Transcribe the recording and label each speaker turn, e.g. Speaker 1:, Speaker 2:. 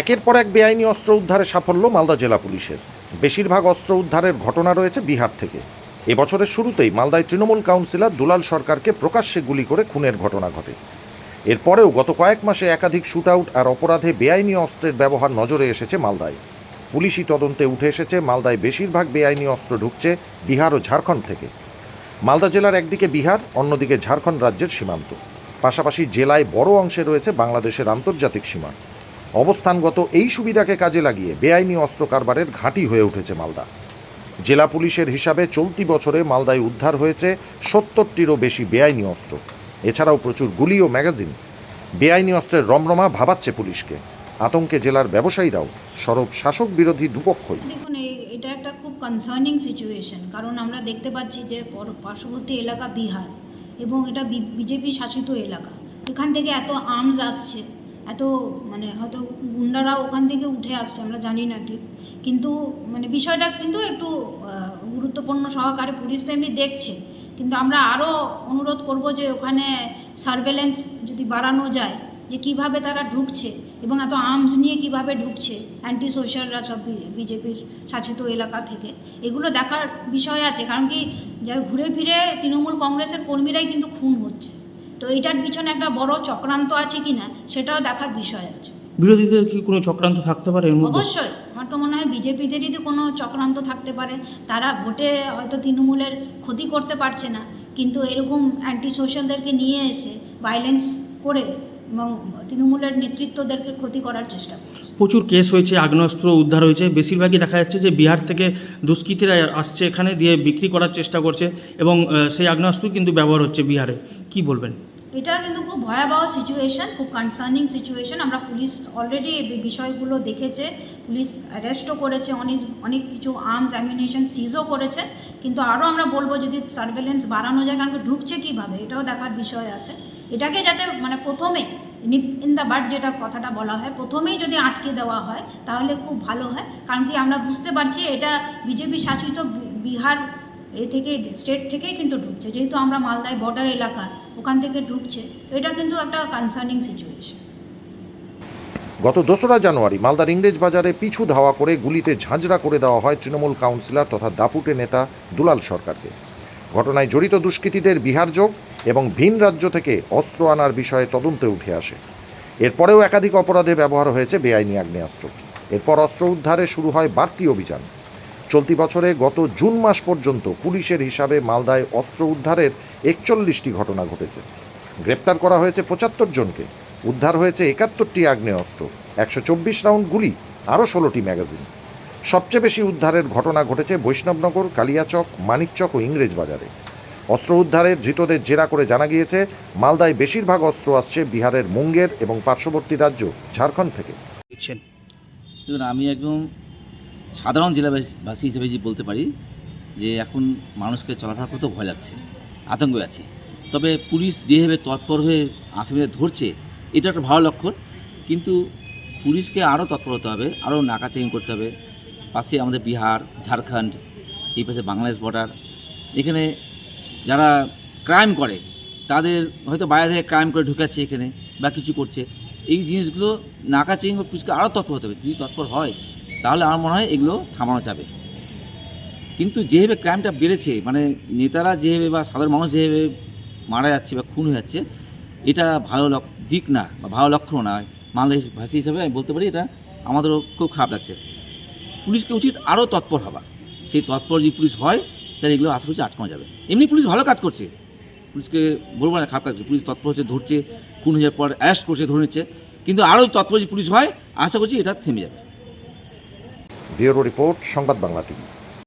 Speaker 1: একের পর এক বেআইনি অস্ত্র উদ্ধারে সাফল্য মালদা জেলা পুলিশের। বেশিরভাগ অস্ত্র উদ্ধারের ঘটনা রয়েছে বিহার থেকে। এবছরের শুরুতেই মালদায় তৃণমূল কাউন্সিলর দুলাল সরকারকে প্রকাশ্যে গুলি করে খুনের ঘটনা ঘটে। এরপরেও গত কয়েক মাসে একাধিক শুটআউট আর অপরাধে বেআইনি অস্ত্রের ব্যবহার নজরে এসেছে মালদায়। পুলিশি তদন্তে উঠে এসেছে মালদায় বেশিরভাগ বেআইনি অস্ত্র ঢুকছে বিহার ও ঝাড়খণ্ড থেকে। মালদা জেলার একদিকে বিহার, অন্যদিকে ঝাড়খণ্ড রাজ্যের সীমান্ত। পাশাপাশি জেলায় বড় অংশে রয়েছে বাংলাদেশের আন্তর্জাতিক সীমা। অবস্থানগত এই সুবিধাকে কাজে লাগিয়ে বেআইনি অস্ত্র কারবারের ঘাঁটি হয়ে উঠেছে মালদা। জেলা পুলিশের হিসাবে চলতি বছরে মালদায় উদ্ধার হয়েছে সত্তরটিরও বেশি বেআইনি অস্ত্র। এছাড়াও প্রচুর গুলি ও ম্যাগাজিন। বেআইনি অস্ত্রের রমরমা ভাবাচ্ছে পুলিশকে। আতঙ্কে জেলার ব্যবসায়ীরাও সরব শাসক বিরোধী দুপক্ষই।
Speaker 2: দেখুন এটা একটা খুব কনসার্নিং সিচুয়েশন কারণ আমরা দেখতে পাচ্ছি যে পর- পার্শ্ববর্তী এলাকা বিহার এবং এটা বিজেপি শাসিত এলাকা। এখান থেকে এত আর্মস আসছে। এত মানে হয়তো গুন্ডারা ওখান থেকে উঠে আসছে, আমরা জানি না ঠিক। কিন্তু মানে বিষয়টা কিন্তু একটু গুরুত্বপূর্ণ সহকারে পুলিশ তো এমনি দেখছে। কিন্তু আমরা আরও অনুরোধ করব যে ওখানে সার্ভেলেন্স যদি বাড়ানো যায়, যে কীভাবে তারা ঢুকছে এবং এত আর্মস নিয়ে কীভাবে ঢুকছে অ্যান্টি সোশ্যালরা সব বিজেপির শাসিত এলাকা থেকে, এগুলো দেখার বিষয় আছে। কারণ কি, যারা ঘুরে ফিরে তৃণমূল কংগ্রেসের কর্মীরাই কিন্তু খুন হচ্ছে। তো এইটার পিছনে একটা বড় চক্রান্ত আছে কিনা সেটাও দেখার বিষয় আছে।
Speaker 3: বিরোধীদের কি কোনো চক্রান্ত থাকতে পারে
Speaker 2: অবশ্যই। আমার তো মনে হয় বিজেপিদেরই তো কোনো চক্রান্ত থাকতে পারে। তারা ভোটে হয়তো তৃণমূলের ক্ষতি করতে পারছে না। কিন্তু এরকম অ্যান্টি সোশ্যালদেরকে নিয়ে এসে ভাইলেন্স করে এবং তৃণমূলের নেতৃত্বদেরকে ক্ষতি করার চেষ্টা করছে।
Speaker 3: প্রচুর কেস হয়েছে আগ্নেয়াস্ত্র উদ্ধার হয়েছে। বেশিরভাগই দেখা যাচ্ছে যে বিহার থেকে দুষ্কৃতীরা আসছে এখানে দিয়ে বিক্রি করার চেষ্টা করছে এবং সেই আগ্নেয়াস্ত্র কিন্তু ব্যবহার হচ্ছে বিহারে। কি বলবেন?
Speaker 2: এটা কিন্তু খুব ভয়াবহ সিচুয়েশন খুব কনসার্নিং সিচুয়েশন আমরা পুলিশ অলরেডি এই বিষয়গুলো দেখেছে। পুলিশ অ্যারেস্টও করেছে অনেক অনেক কিছু আর্মস অ্যামিনেশন সিজও করেছে। কিন্তু আরও আমরা বলব যদি সার্ভেলেন্স বাড়ানো যায়, কারণ ঢুকছে কীভাবে, এটাও দেখার বিষয় আছে। এটাকে যাতে মানে প্রথমে ইন দ্য বাট যেটা কথাটা বলা হয়, প্রথমেই যদি আটকে দেওয়া হয়, তাহলে খুব ভালো হয়। কারণ কি আমরা বুঝতে পারছি এটা বিজেপি শাসিত বিহার এ থেকে স্টেট থেকেই কিন্তু ঢুকছে। যেহেতু আমরা মালদায় বর্ডার এলাকা, ওখান থেকে ঢুকছে, এটা কিন্তু একটা কনসার্নিং সিচুয়েশন
Speaker 1: গত দোসরা জানুয়ারি মালদার ইংরেজ বাজারে পিছু ধাওয়া করে গুলিতে ঝাঁঝরা করে দেওয়া হয় তৃণমূল কাউন্সিলর তথা দাপুটে নেতা দুলাল সরকারকে। ঘটনায় জড়িত দুষ্কৃতীদের বিহার যোগ এবং ভিন রাজ্য থেকে অস্ত্র আনার বিষয়ে তদন্তে উঠে আসে। এরপরেও একাধিক অপরাধে ব্যবহার হয়েছে বেআইনি আগ্নেয়াস্ত্র। এরপর অস্ত্র উদ্ধারে শুরু হয় বাড়তি অভিযান। চলতি বছরে গত জুন মাস পর্যন্ত পুলিশের হিসাবে মালদায় অস্ত্র উদ্ধারের একচল্লিশটি ঘটনা ঘটেছে। গ্রেপ্তার করা হয়েছে পঁচাত্তর জনকে। উদ্ধার হয়েছে একাত্তরটি আগ্নেয়াস্ত্র, একশো চব্বিশ রাউন্ড গুলি, আরও ষোলোটি ম্যাগাজিন। সবচেয়ে বেশি উদ্ধারের ঘটনা ঘটেছে বৈষ্ণবনগর, কালিয়াচক, মানিকচক ও ইংরেজ বাজারে। অস্ত্র উদ্ধারের ধৃতদের জেরা করে জানা গিয়েছে, মালদায় বেশিরভাগ অস্ত্র আসছে বিহারের মুঙ্গের এবং পার্শ্ববর্তী রাজ্য ঝাড়খণ্ড থেকে।
Speaker 4: দেখুন, আমি একদম সাধারণ জেলাবাসী হিসেবে যে বলতে পারি যে এখন মানুষকে চলাফেরা করতেও ভয় লাগছে, আতঙ্ক আছে। তবে পুলিশ যেভাবে তৎপর হয়ে আসামিদের ধরছে এটা একটা ভালো লক্ষণ। কিন্তু পুলিশকে আরও তৎপর হতে হবে আরও নাকা চেকিং করতে হবে। পাশে আমাদের বিহার, ঝাড়খণ্ড, এই পাশে বাংলাদেশ বর্ডার এখানে যারা ক্রাইম করে, তাদের হয়তো বাইরে থেকে ক্রাইম করে ঢুকাচ্ছে এখানে বা কিছু করছে। এই জিনিসগুলো নাকা চেকিং বা পুলিশকে আরও তৎপর হতে হবে। যদি তৎপর হয়, তাহলে আমার মনে হয় এগুলো থামানো যাবে। কিন্তু যেভাবে ক্রাইমটা বেড়েছে মানে নেতারা যেভাবে বা সাধারণ মানুষ যেভাবে মারা যাচ্ছে বা খুন হয়ে যাচ্ছে এটা ভালো দিক না, বা ভালো লক্ষণ না। বাংলাদেশ ভাষী হিসাবে আমি বলতে পারি এটা আমাদেরও খুব খারাপ লাগছে। পুলিশকে উচিত আরও তৎপর হওয়া। সেই তৎপর যদি পুলিশ হয়, তাহলে এগুলো আশা করছি আটকানো যাবে। এমনি পুলিশ ভালো কাজ করছে। পুলিশকে বলব না, খারাপ কাজ পুলিশ তৎপর হচ্ছে, ধরছে, খুন হয়ে যাওয়ার পর অ্যারেস্ট করছে, ধরে নিচ্ছে। কিন্তু আরও তৎপর যদি পুলিশ হয়, আশা করছি এটা থেমে যাবে।
Speaker 1: ব্যুরো রিপোর্ট, সংবাদ বাংলা টিভি।